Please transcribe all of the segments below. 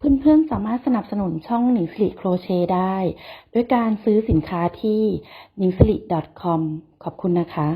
เพื่อนๆ สามารถสนับสนุนช่องหนิงสิริโครเชต์ได้ ด้วยการซื้อสินค้าที่ n i n g s i r i com ขอบคุณนะคะ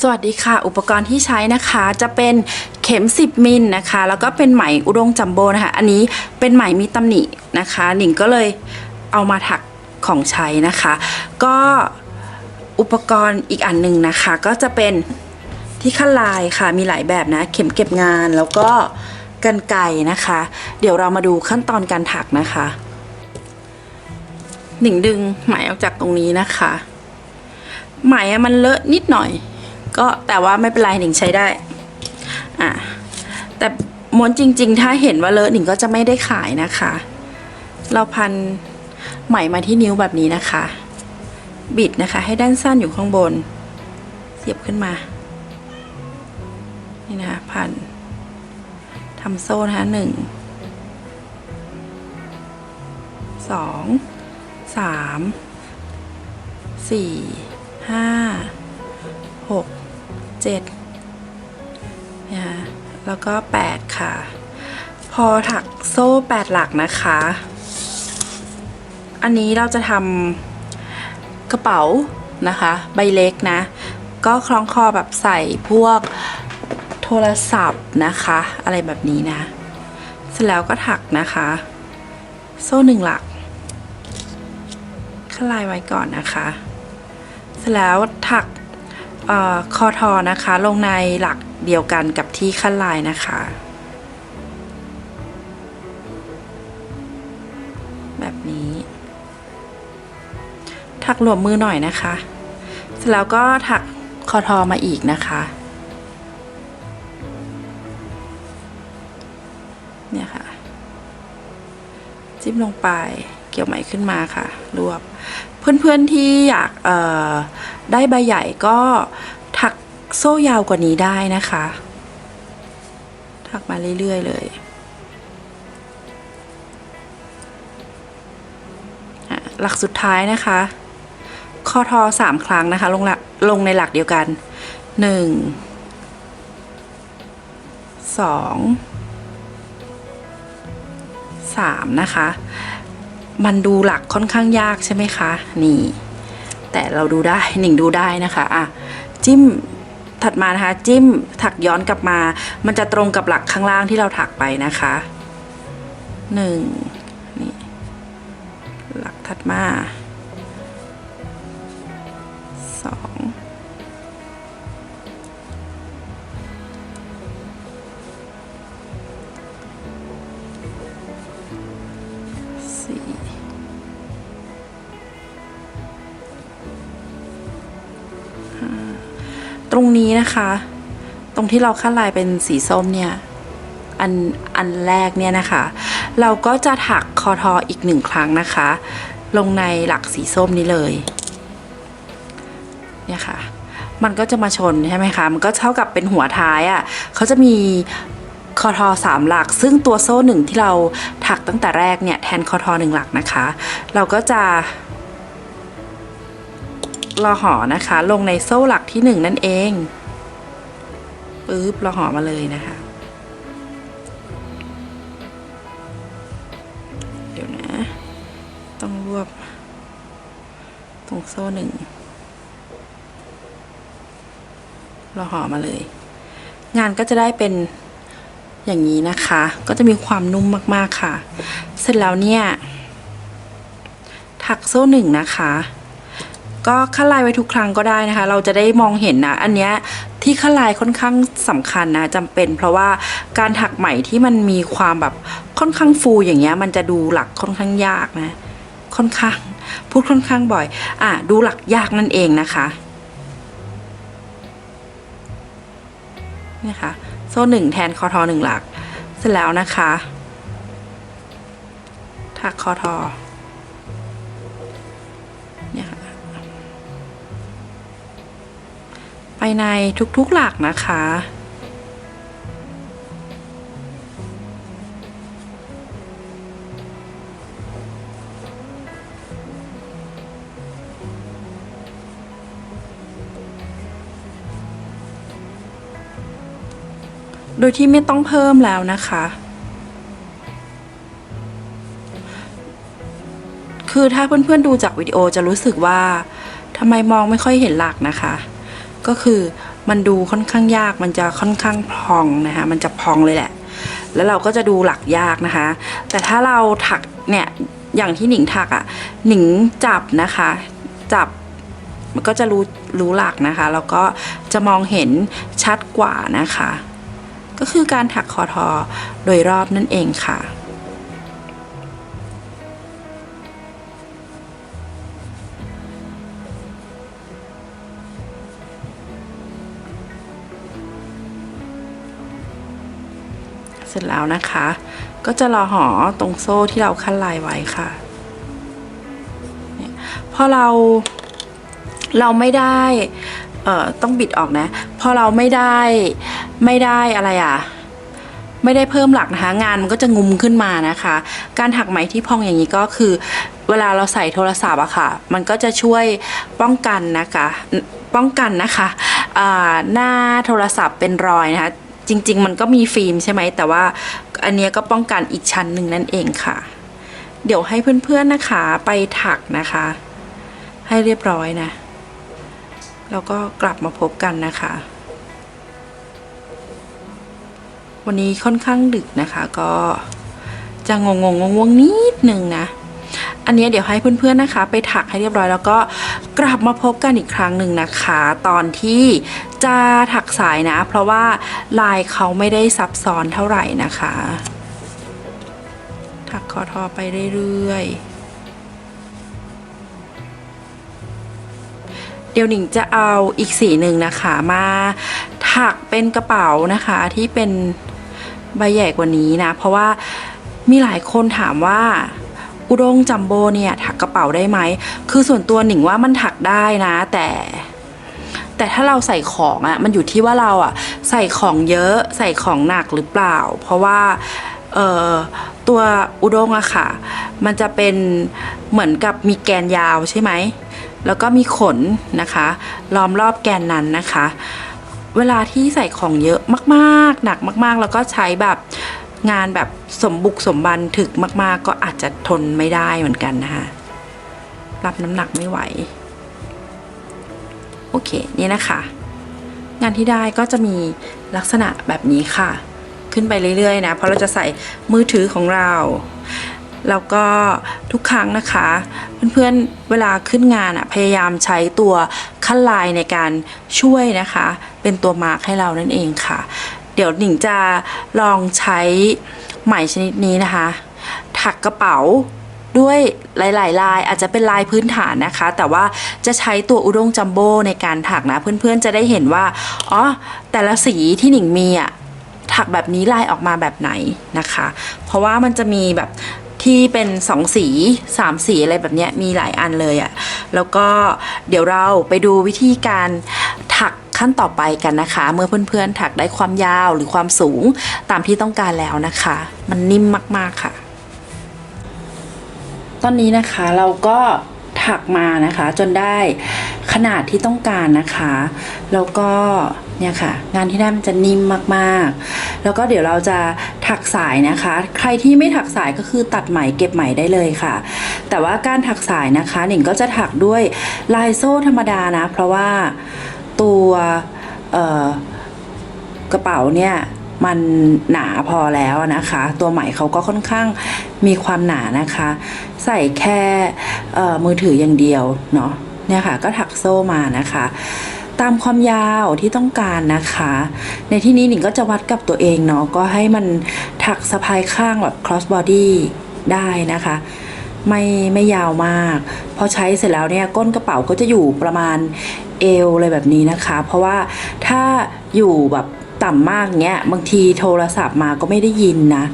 สวัสดีค่ะ อุปกรณ์ที่ใช้นะคะจะเป็นเข็ม 10 มิลนะคะ แล้วก็เป็นไหมอุดงจัมโบนะคะ อันนี้เป็นไหมมีตำหนินะคะ หนิงก็เลยเอามาถักของใช้นะคะ ก็อุปกรณ์อีกอันหนึ่งนะคะ ก็จะเป็นที่ขั้นลายค่ะมีหลายแบบนะ เข็มเก็บงานแล้วก็กันไกรนะคะ เดี๋ยวเรามาดูขั้นตอนการถักนะคะ หนิงดึงไหมออกจากตรงนี้นะคะ ไหมมันเลอะนิดหน่อย ก็แต่ว่าไม่เป็นไรหนิงใช้ได้อะแต่ม้วนจริง ๆ ถ้าเห็นว่าเลอะหนิงก็จะไม่ได้ขายนะคะ เราพันไหมมาที่นิ้วแบบนี้นะคะ บิดนะคะ ให้ด้านสั้นอยู่ข้างบน เสียบขึ้นมา นี่นะคะพันทำโซ่นะคะหนึ่งสองสามสี่ห้าหก เจ็ดนะคะแล้วก็แปดค่ะ พอถักโซ่แปดหลักนะคะ อันนี้เราจะทำกระเป๋านะคะ ใบเล็กนะ ก็คล้องคอแบบใส่พวกโทรศัพท์นะคะ อะไรแบบนี้นะ เสร็จแล้วก็ถักนะคะ โซ่หนึ่งหลักคลายไว้ก่อนนะคะ เสร็จแล้วถัก คอทอนะคะ ลงในหลักเดียวกันกับที่ขั้นลายนะคะ แบบนี้ ถักหลวมมือหน่อยนะคะ เสร็จแล้วก็ถักคอทอมาอีกนะคะ เนี่ยค่ะ จิ้มลงไปเกี่ยวไหมขึ้นมาค่ะ รวบ เพื่อนๆที่อยากได้ใบใหญ่ก็ถักโซ่ยาวกว่านี้ได้นะคะ ถักมาเรื่อยๆเลยหลักสุดท้ายนะคะคอทอสามครั้งนะคะ ลงหลักลงในหลักเดียวกันหนึ่งสองสามนะคะ มันดูหลักค่อนข้างยากใช่ไหมคะ นี่ แต่เราดูได้หนิงดูได้นะคะอะจิ้มถัดมานะคะ จิ้มถักย้อนกลับมา มันจะตรงกับหลักข้างล่างที่เราถักไปนะคะหนึ่งนี่หลักถัดมา นี้นะคะ ตรงที่เราขั้นลายเป็นสีส้มเนี่ยอันอันแรกเนี่ยนะคะ เราก็จะถักคอทออีกหนึ่งครั้งนะคะ ลงในหลักสีส้มนี้เลยเนี่ยค่ะ มันก็จะมาชนใช่ไหมคะ มันก็เท่ากับเป็นหัวท้ายอะ่ะเขาจะมีคอทอสามหลัก ซึ่งตัวโซ่หนึ่งที่เราถักตั้งแต่แรกเนี่ยแทนคอทอหนึ่งหลักนะคะ เราก็จะ รอหอนะคะ ลงในโซ่หลักที่หนึ่งนั่นเองปึ๊บรอหอมาเลยนะคะ เดี๋ยวนะ ต้องรวบ ตรงโซ่หนึ่งรอหอมาเลย งานก็จะได้เป็นอย่างนี้นะคะ ก็จะมีความนุ่มมากๆค่ะ เสร็จแล้วเนี่ย ถักโซ่หนึ่งนะคะ ก็ขั้นลายไว้ทุกครั้งก็ได้นะคะ เราจะได้มองเห็นนะอันเนี้ยที่ขั้นลายค่อนข้างสำคัญนะจำเป็น เพราะว่าการถักไหมที่มันมีความแบบค่อนข้างฟูอย่างเงี้ยมันจะดูหลักค่อนข้างยากนะ ค่อนข้าง พูดค่อนข้างบ่อย อะดูหลักยากนั่นเองนะคะเนี่ยค่ะโซ่หนึ่งแทนคอทอหนึ่งหลัก เสร็จแล้วนะคะ ถักคอทอ ในทุกๆหลักนะคะ โดยที่ไม่ต้องเพิ่มแล้วนะคะคือถ้าเพื่อนๆดูจากวิดีโอจะรู้สึกว่าทำไมมองไม่ค่อยเห็นหลักนะคะ ก็คือมันดูค่อนข้างยากมันจะค่อนข้างพองนะคะมันจะพองเลยแหละ แล้วเราก็จะดูหลักยากนะคะ แต่ถ้าเราถักเนี่ยอย่างที่หนิงถักอะ่ะหนิงจับนะคะ จับมันก็จะรู้รู้หลักนะคะแล้วก็จะมองเห็นชัดกว่านะคะ ก็คือการถักคอทอโดยรอบนั่นเองค่ะ ร็จแล้วนะคะ ก็จะรอห่อตรงโซ่ที่เราขั้นลายไว้ค่ะพอเราเราไม่ได้เอ่อต้องบิดออกนะพอเราไม่ได้ไม่ได้อะไรอะไม่ได้เพิ่มหลักนะคะ งานมันก็จะงุมขึ้นมานะคะ การถักไหมที่พองอย่างนี้ก็คือ เวลาเราใส่โทรศัพท์อะค่ะ มันก็จะช่วยป้องกันนะคะ ป้องกันนะคะหน้าโทรศัพท์เป็นรอยนะคะ จริง ๆ มันก็มีฟิล์มใช่ไหมแต่ว่าอันนี้ก็ป้องกันอีกชั้นหนึ่งนั่นเองค่ะ เดี๋ยวให้เพื่อนๆนะคะไปถักนะคะ ให้เรียบร้อยนะ แล้วก็กลับมาพบกันนะคะ วันนี้ค่อนข้างดึกนะคะก็จะงงงงงงนิดนึงนะ อันนี้เดี๋ยวให้เพื่อนๆนะคะ ไปถักให้เรียบร้อยแล้วก็กลับมาพบกันอีกครั้งหนึ่งนะคะ ตอนที่จะถักสายนะ เพราะว่าลายเขาไม่ได้ซับซ้อนเท่าไหร่นะคะ ถักคอทอไปเรื่อยๆเดี๋ยวหนิงจะเอาอีกสีหนึ่งนะคะมาถักเป็นกระเป๋านะคะที่เป็นใบใหญ่กว่านี้นะ เพราะว่ามีหลายคนถามว่า อุด้งจัมโบเนี่ยถักกระเป๋าได้ไหม คือส่วนตัวหนิงว่ามันถักได้นะ แต่ แต่ถ้าเราใส่ของอะ่ะมันอยู่ที่ว่าเราอะ่ะ ใส่ของเยอะใส่ของหนักหรือเปล่า เพราะว่าเอ่อตัวอุด้งอะค่ะ มันจะเป็นเหมือนกับมีแกนยาวใช่ไหม แล้วก็มีขนนะคะ ล้อมรอบแกนนั้นนะคะ เวลาที่ใส่ของเยอะมาก ๆ หนักมาก ๆ แล้วก็ใช้แบบ งานแบบสมบุกสมบันถึกมาก ๆ ก็อาจจะทนไม่ได้เหมือนกันนะคะ รับน้ำหนักไม่ไหว โอเค นี่นะคะ งานที่ได้ก็จะมีลักษณะแบบนี้ค่ะ ขึ้นไปเรื่อย ๆ นะ เพราะเราจะใส่มือถือของเราแล้วก็ทุกครั้งนะคะ เพื่อนๆเวลาขึ้นงานอะพยายามใช้ตัวขั้นลายในการช่วยนะคะ เป็นตัวมาร์กให้เรานั่นเองค่ะ เดี๋ยวหนิงจะลองใช้ไหมชนิดนี้นะคะ ถักกระเป๋าด้วยหลาย ๆ ลายอาจจะเป็นลายพื้นฐานนะคะ แต่ว่าจะใช้ตัวอุด้งจัมโบ้ในการถักนะ เพื่อน ๆ จะได้เห็นว่าอ๋อแต่ละสีที่หนิงมีอะถักแบบนี้ลายออกมาแบบไหนนะคะ เพราะว่ามันจะมีแบบที่เป็นสองสีสามสีอะไรแบบเนี้ยมีหลายอันเลยอะ่ะแล้วก็เดี๋ยวเราไปดูวิธีการถัก ขั้นต่อไปกันนะคะ เมื่อเพื่อนๆถักได้ความยาวหรือความสูงตามที่ต้องการแล้วนะคะ มันนิ่มมากๆค่ะ ตอนนี้นะคะเราก็ถักมานะคะ จนได้ขนาดที่ต้องการนะคะ แล้วก็เนี่ยค่ะ งานที่ได้มันจะนิ่มมากๆ แล้วก็เดี๋ยวเราจะถักสายนะคะ ใครที่ไม่ถักสายก็คือตัดไหมเก็บไหมได้เลยค่ะ แต่ว่าการถักสายนะคะหนิงก็จะถักด้วยลายโซ่ธรรมดานะ เพราะว่า ตัวกระเป๋าเนี่ยมันหนาพอแล้วนะคะ ตัวไหมเขาก็ค่อนข้างมีความหนานะคะ ใส่แค่มือถืออย่างเดียวเนาะเนี่ยค่ะก็ถักโซ่มานะคะ ตามความยาวที่ต้องการนะคะ ในที่นี้หนิงก็จะวัดกับตัวเองเนาะก็ให้มันถักสะพายข้างแบบ cross body ได้นะคะ ไม่ไม่ยาวมาก พอใช้เสร็จแล้วเนี่ยก้นกระเป๋าก็จะอยู่ประมาณเอวเลยแบบนี้นะคะ เพราะว่าถ้าอยู่แบบต่ำมากเงี้ยบางทีโทรศัพท์มาก็ไม่ได้ยินนะ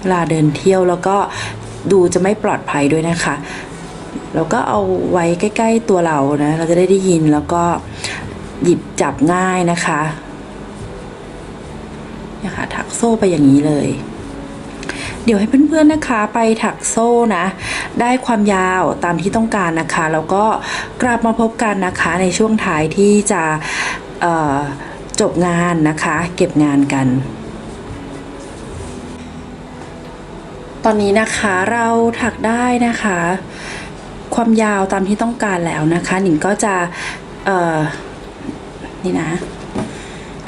เวลาเดินเที่ยวแล้วก็ดูจะไม่ปลอดภัยด้วยนะคะ แล้วก็เอาไว้ใกล้ ๆตัวเรานะเราจะได้ได้ยินแล้วก็หยิบจับง่ายนะคะเนี่ยค่ะถักโซ่ไปอย่างนี้เลย เดี๋ยวให้เพื่อนๆนะคะไปถักโซ่นะ ได้ความยาวตามที่ต้องการนะคะ แล้วก็กลับมาพบกันนะคะในช่วงท้ายที่จะจบงานนะคะ เก็บงานกันตอนนี้นะคะเราถักได้นะคะ ความยาวตามที่ต้องการแล้วนะคะหนิงก็จะเอ่อนี่นะ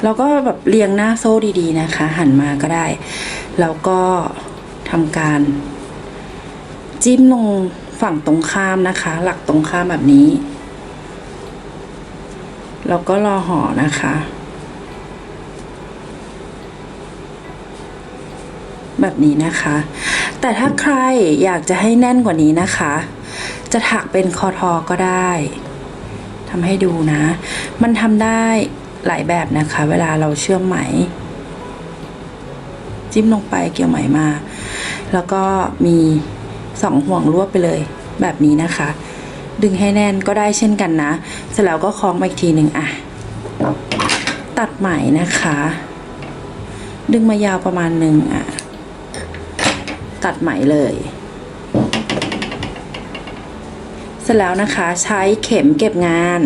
แล้วก็แบบเรียงหน้าโซ่ดีๆนะคะ หันมาก็ได้ แล้วก็ ทำการ จิ้มลงฝั่งตรงข้ามนะคะ หลักตรงข้ามแบบนี้ แล้วก็รอห่อนะคะ แบบนี้นะคะ แต่ถ้าใครอยากจะให้แน่นกว่านี้นะคะ จะถักเป็นคอทอก็ได้ทำให้ดูนะ มันทำได้หลายแบบนะคะ เวลาเราเชื่อมไหม จิ้มลงไปเกี่ยวไหมมา แล้วก็มีสองห่วงรวบไปเลยแบบนี้นะคะ ดึงให้แน่นก็ได้เช่นกันนะ เสร็จแล้วก็คล้องมาอีกทีหนึ่งอะ ตัดไหมนะคะ ดึงมายาวประมาณหนึ่งอะ ตัดไหมเลย เสร็จแล้วนะคะใช้เข็มเก็บงาน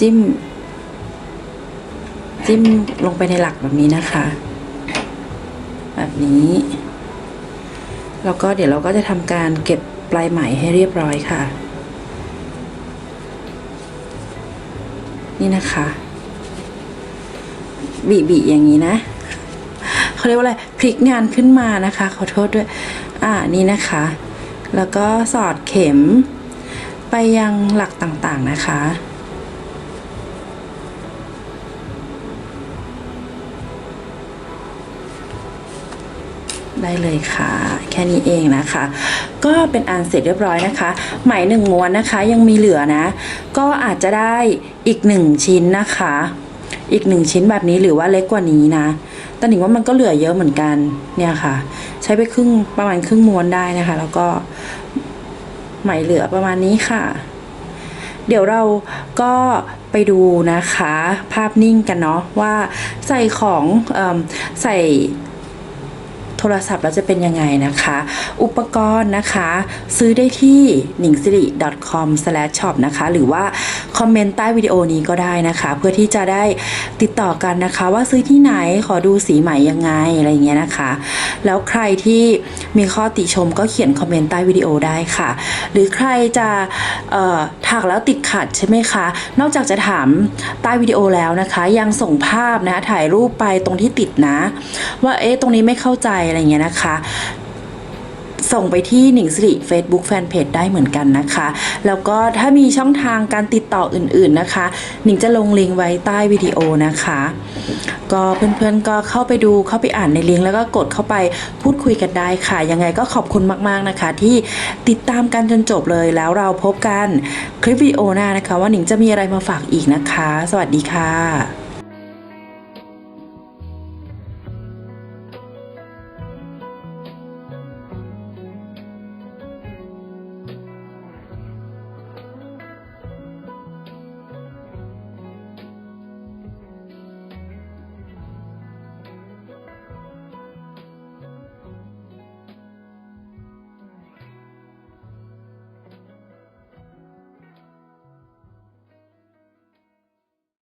จิ้ม จิ้มลงไปในหลักแบบนี้นะคะ นี้ แล้วก็เดี๋ยวเราก็จะทำการเก็บปลายไหมให้เรียบร้อยค่ะ นี่นะคะบีบีอย่างนี้นะเขาเรียกว่าอะไรพลิกงานขึ้นมานะคะ ขอโทษด้วย อ่านี่นะคะ แล้วก็สอดเข็มไปยังหลักต่างๆนะคะ ได้เลยค่ะ แค่นี้เองนะคะ ก็เป็นอันเสร็จเรียบร้อยนะคะ ไหมหนึ่งม้วนนะคะยังมีเหลือนะ ก็อาจจะได้อีกหนึ่งชิ้นนะคะ อีกหนึ่งชิ้นแบบนี้หรือว่าเล็กกว่านี้นะแต่หนิงว่ามันก็เหลือเยอะเหมือนกันเนี่ยค่ะ ใช้ไปครึ่งประมาณครึ่งม้วนได้นะคะ แล้วก็ไหมเหลือประมาณนี้ค่ะ เดี๋ยวเราก็ไปดูนะคะ ภาพนิ่งกันเนาะว่าใส่ของอใส่ โทรศัพท์แล้วจะเป็นยังไงนะคะ อุปกรณ์นะคะ ซื้อได้ที่ n i n g s i r i com shop นะคะ หรือว่าคอมเมนต์ใต้วิดีโอนี้ก็ได้นะคะ เพื่อที่จะได้ติดต่อกันนะคะว่าซื้อที่ไหนขอดูสีใหม่ยังไงอะไรอย่างเงี้ยนะคะ แล้วใครที่มีข้อติชมก็เขียนคอมเมนต์ใต้วิดีโอได้ค่ะ หรือใครจะถักแล้วติด ขัดใช่ไหมคะ นอกจากจะถามใต้วิดีโอแล้วนะคะ ยังส่งภาพนะถ่ายรูปไปตรงที่ติดนะ ว่าเอ๊ะตรงนี้ไม่เข้าใจอะไรเงี้ยนะคะ ส่งไปที่หนิงสิริ Facebook Fanpage ได้เหมือนกันนะคะ แล้วก็ถ้ามีช่องทางการติดต่ออื่นๆนะคะ หนิงจะลงลิงก์ไว้ใต้วิดีโอนะคะ ก็เพื่อนๆก็เข้าไปดูเข้าไปอ่านในลิงก์แล้วก็กดเข้าไปพูดคุยกันได้ค่ะ ยังไงก็ขอบคุณมากๆนะคะ ที่ติดตามกันจนจบเลยแล้วเราพบกันคลิปวิดีโอหน้านะคะ ว่าหนิงจะมีอะไรมาฝากอีกนะคะ สวัสดีค่ะ